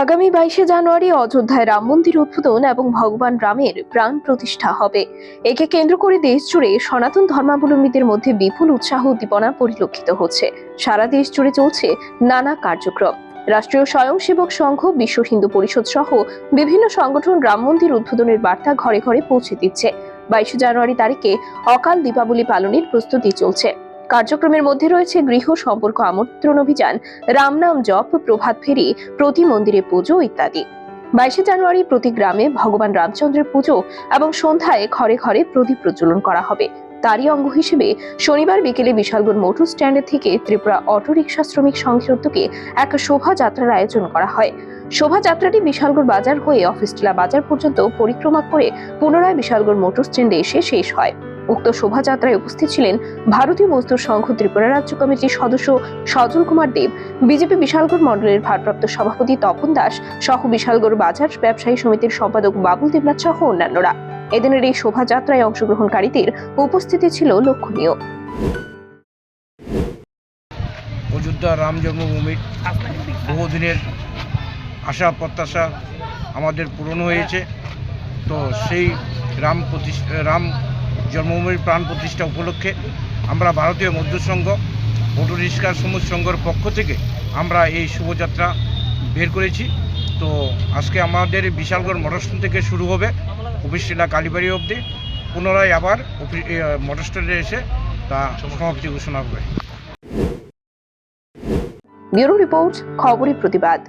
আগামী বাইশে জানুয়ারি অযোধ্যায় রাম মন্দির উদ্বোধন এবং ভগবান রামের প্রাণ প্রতিষ্ঠা হবে। একে কেন্দ্র করে দেশ জুড়ে সনাতন ধর্মাবলম্বীদের মধ্যে বিপুল উৎসাহ উদ্দীপনা পরিলক্ষিত হচ্ছে। সারা দেশ জুড়ে চলছে নানা কার্যক্রম। রাষ্ট্রীয় স্বয়ংসেবক সংঘ, বিশ্ব হিন্দু পরিষদ সহ বিভিন্ন সংগঠন রাম মন্দির উদ্বোধনের বার্তা ঘরে ঘরে পৌঁছে দিচ্ছে। বাইশে জানুয়ারি তারিখে অকাল দীপাবলি পালনের প্রস্তুতি চলছে। কার্যক্রমের মধ্যে রয়েছে গৃহ সম্পর্ক আমন্ত্রণ অভিযান, রামনাম জপ, প্রভাত ফেরি, প্রতি মন্দিরে পুজো ইত্যাদি। বাইশে জানুয়ারি প্রতি গ্রামে ভগবান রামচন্দ্রের পুজো এবং সন্ধ্যায় ঘরে ঘরে প্রদীপ প্রজ্বলন করা হবে। তারই অঙ্গ হিসেবে শনিবার বিকেলে বিশালগড় মোটর স্ট্যান্ড থেকে ত্রিপুরা অটোরিকশা শ্রমিক সংঘের উদ্যোগে এক শোভাযাত্রার আয়োজন করা হয়। শোভাযাত্রাটি বিশালগড় বাজার হয়ে অফিসটিলা বাজার পর্যন্ত পরিক্রমা করে পুনরায় বিশালগড় মোটর স্ট্যান্ডে এসে শেষ হয়। উক্ত শোভাযাত্রায় উপস্থিত ছিলেন ভারতীয় মজদুর সংঘ ত্রিপুরা রাজ্য কমিটির সদস্য সজল কুমার দেব, বিজেপি বিশালগড় মণ্ডলের ভারপ্রাপ্ত সভাপতি তপন দাস, সহ বিশালগড় বাজার ব্যবসায়ী সমিতির সম্পাদক বাবুল দেবনাথ সহ অন্যান্যরা। এদিনের এই শোভাযাত্রায় অংশগ্রহণকারীদের উপস্থিতি ছিল লক্ষণীয়। অযোধ্যা রাম জন্মভূমির বহুদিনের আশা, প্রত্যাশা আমাদের পূরণ হয়েছে। তো সেই রাম প্রতিষ্ঠা, রাম জন্মভূমির প্রাণ প্রতিষ্ঠা উপলক্ষে আমরা ভারতীয় মজদুর সংঘ অটো রিক্সা সংঘের পক্ষ থেকে আমরা এই শুভযাত্রা বের করেছি। তো আজকে আমাদের বিশালগড় মোটরস্ট্যান্ড থেকে শুরু হবে। অফিস টিলা কালীবাড়ি অবধি। পুনরায় আবার অফিস মোটরস্ট্যান্ডে এসে তা সমাপ্তি ঘোষণা হবে। ব্যুরো রিপোর্ট, খবরের প্রতিবাদ।